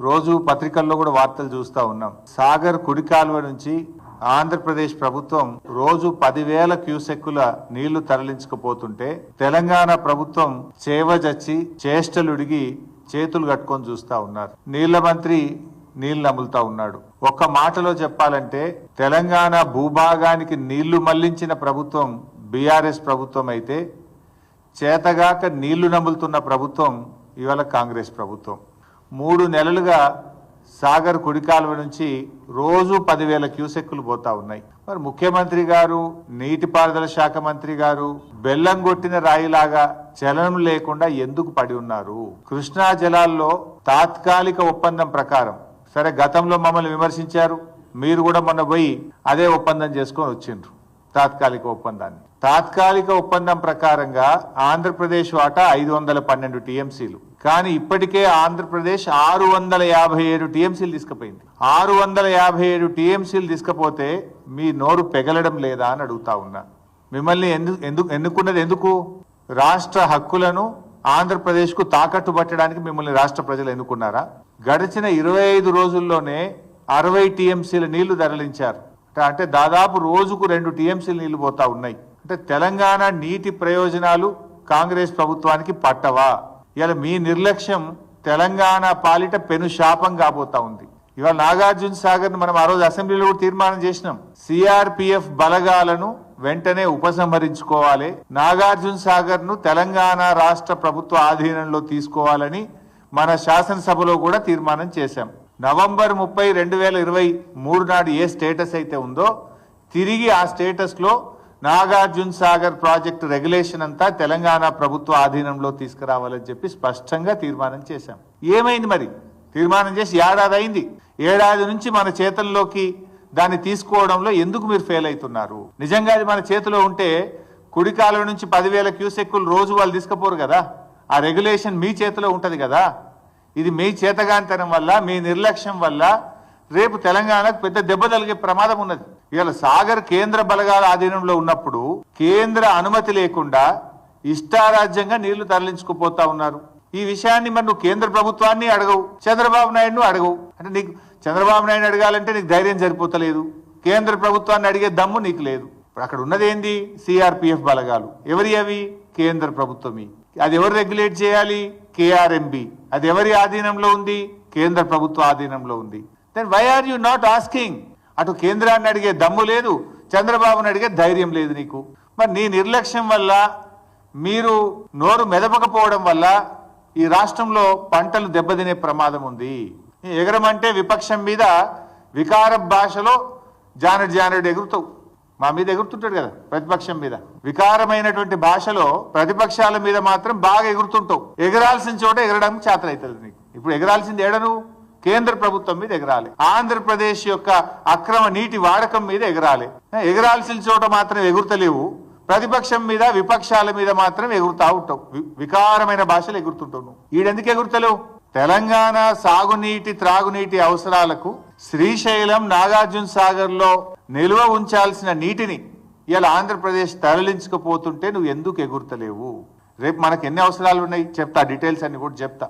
రోజు పత్రికల్లో కూడా వార్తలు చూస్తూ ఉన్నాం. సాగర్ కుడి కాలువ నుంచి ఆంధ్రప్రదేశ్ ప్రభుత్వం రోజు పదివేల క్యూసెక్కుల నీళ్ళు తరలించకపోతుంటే తెలంగాణ ప్రభుత్వం చేవజచ్చి చేష్టలుడిగి చేతులు కట్టుకొని చూస్తా ఉన్నారు. నీళ్ళ మంత్రి నీళ్ళు నములుతా ఉన్నాడు. ఒక్క మాటలో చెప్పాలంటే తెలంగాణ భూభాగానికి నీళ్ళు మళ్ళించిన ప్రభుత్వం బీఆర్ఎస్ ప్రభుత్వం అయితే చేతగాక నీళ్ళు నములుతున్న ప్రభుత్వం ఇవాళ కాంగ్రెస్ ప్రభుత్వం. మూడు నెలలుగా సాగర్ కుడికాలువ నుంచి రోజు పదివేల క్యూసెక్కులు పోతా ఉన్నాయి. మరి ముఖ్యమంత్రి గారు నీటిపారుదల శాఖ మంత్రి గారు బెల్లం కొట్టిన రాయిలాగా చలనం లేకుండా ఎందుకు పడి ఉన్నారు? కృష్ణా జలాల్లో తాత్కాలిక ఒప్పందం ప్రకారం సరే గతంలో మమ్మల్ని విమర్శించారు మీరు కూడా మొన్న పోయి అదే ఒప్పందం చేసుకొని వచ్చిండ్రు తాత్కాలిక ఒప్పందాన్ని. తాత్కాలిక ఒప్పందం ప్రకారంగా ఆంధ్రప్రదేశ్ వాటా ఐదు వందల పన్నెండు టీఎంసీలు. కానీ ఇప్పటికే ఆంధ్రప్రదేశ్ ఆరు వందల యాభై ఏడు టీఎంసీలు తీసుకుపోయింది. ఆరు వందల యాభై ఏడు టీఎంసీలు తీసుకపోతే మీ నోరు పెగలడం లేదా అని అడుగుతా ఉన్నా. మిమ్మల్ని ఎందుకు ఎందుకు ఎన్నుకున్నది ఎందుకు? రాష్ట్ర హక్కులను ఆంధ్రప్రదేశ్కు తాకట్టు పట్టడానికి మిమ్మల్ని రాష్ట్ర ప్రజలు ఎన్నుకున్నారా? గడిచిన ఇరవై ఐదు రోజుల్లోనే అరవై టీఎంసీల నీళ్ళు తరలించారు. అంటే- దాదాపు రోజుకు రెండు టీఎంసీలు నీళ్ళు పోతా ఉన్నాయి. అంటే తెలంగాణ నీటి ప్రయోజనాలు కాంగ్రెస్ ప్రభుత్వానికి పట్టవా? ఇలా మీ నిర్లక్ష్యం తెలంగాణ పాలిట పెను శాపం కాబోతా ఉంది. ఇవాళ నాగార్జున సాగర్ మనం ఆ రోజు అసెంబ్లీలో కూడా తీర్మానం చేసినాం. సిఆర్పిఎఫ్ బలగాలను వెంటనే ఉపసంహరించుకోవాలి. నాగార్జున సాగర్ను తెలంగాణ రాష్ట్ర ప్రభుత్వ ఆధీనంలో తీసుకోవాలని మన శాసనసభలో కూడా తీర్మానం చేశాం. నవంబర్ ముప్పై రెండు వేల ఇరవై మూడు నాడు ఏ స్టేటస్ అయితే ఉందో తిరిగి ఆ స్టేటస్లో నాగార్జున సాగర్ ప్రాజెక్టు రెగ్యులేషన్ అంతా తెలంగాణ ప్రభుత్వ ఆధీనంలో తీసుకురావాలని చెప్పి స్పష్టంగా తీర్మానం చేశాం. ఏమైంది మరి? తీర్మానం చేసి ఏడాది అయింది. ఏడాది నుంచి మన చేతుల్లోకి దాన్ని తీసుకోవడంలో ఎందుకు మీరు ఫెయిల్ అవుతున్నారు? నిజంగా అది మన చేతిలో ఉంటే కుడికాల నుంచి పదివేల క్యూసెక్కులు రోజు వాళ్ళు తీసుకుపోరు కదా. ఆ రెగ్యులేషన్ మీ చేతిలో ఉంటది కదా. ఇది మీ చేతగాంతనం వల్ల మీ నిర్లక్ష్యం వల్ల రేపు తెలంగాణకు పెద్ద దెబ్బ తలిగే ప్రమాదం ఉన్నది. ఇవాళ సాగర్ కేంద్ర బలగాల ఆధీనంలో ఉన్నప్పుడు కేంద్ర అనుమతి లేకుండా ఇష్టారాజ్యంగా నీళ్ళు తరలించుకుపోతా ఉన్నారు. ఈ విషయాన్ని మరి నువ్వు కేంద్ర ప్రభుత్వాన్ని అడగవు చంద్రబాబు నాయుడును అడగవు. అంటే నీకు చంద్రబాబు నాయుడు అడగాలంటే నీకు ధైర్యం సరిపోతలేదు. కేంద్ర ప్రభుత్వాన్ని అడిగే దమ్ము నీకు లేదు. ఇప్పుడు అక్కడ ఉన్నది ఏంది? సిఆర్పిఎఫ్ బలగాలు. ఎవరి అవి? కేంద్ర ప్రభుత్వం అది ఎవరు రెగ్యులేట్ చేయాలి? కేఆర్ఎంబి. అది ఎవరి ఆధీనంలో ఉంది? కేంద్ర ప్రభుత్వ ఆధీనంలో ఉంది. Then why are you not asking అటు కేంద్రాన్ని అడిగే దమ్ము లేదు చంద్రబాబుని అడిగే ధైర్యం లేదు నీకు. మరి నీ నిర్లక్ష్యం వల్ల మీరు నోరు మెదపకపోవడం వల్ల ఈ రాష్ట్రంలో పంటలు దెబ్బతినే ప్రమాదం ఉంది. ఎగరమంటే విపక్షం మీద వికార భాషలో జానడు జానడు ఎగురుతావు మా మీద ఎగురుతుంటాడు కదా ప్రతిపక్షం మీద. వికారమైనటువంటి భాషలో ప్రతిపక్షాల మీద మాత్రం బాగా ఎగురుతుంటావు. ఎగరాల్సిన చోట ఎగరడానికి చేతనవుతుంది నీకు. ఇప్పుడు ఎగరాల్సింది ఏడను కేంద్ర ప్రభుత్వం మీద ఎగరాలి. ఆంధ్రప్రదేశ్ యొక్క అక్రమ నీటి వాడకం మీద ఎగరాలి. ఎగరాల్సిన చోట మాత్రం ఎగురుతలేవు. ప్రతిపక్షం మీద విపక్షాల మీద మాత్రం ఎగురుతా ఉంటావు. వి- వికారమైన భాషలు ఎగురుతుంటావు నువ్వు. ఈడెందుకు ఎగురుతలేవు? తెలంగాణ సాగునీటి త్రాగునీటి అవసరాలకు శ్రీశైలం నాగార్జున సాగర్లో నిల్వ ఉంచాల్సిన నీటిని ఇలా ఆంధ్రప్రదేశ్ తరలించకపోతుంటే నువ్వు ఎందుకు ఎగురుతలేవు? రేపు మనకు ఎన్ని అవసరాలు ఉన్నాయి? చెప్తా డీటెయిల్స్ అన్ని కూడా చెప్తా.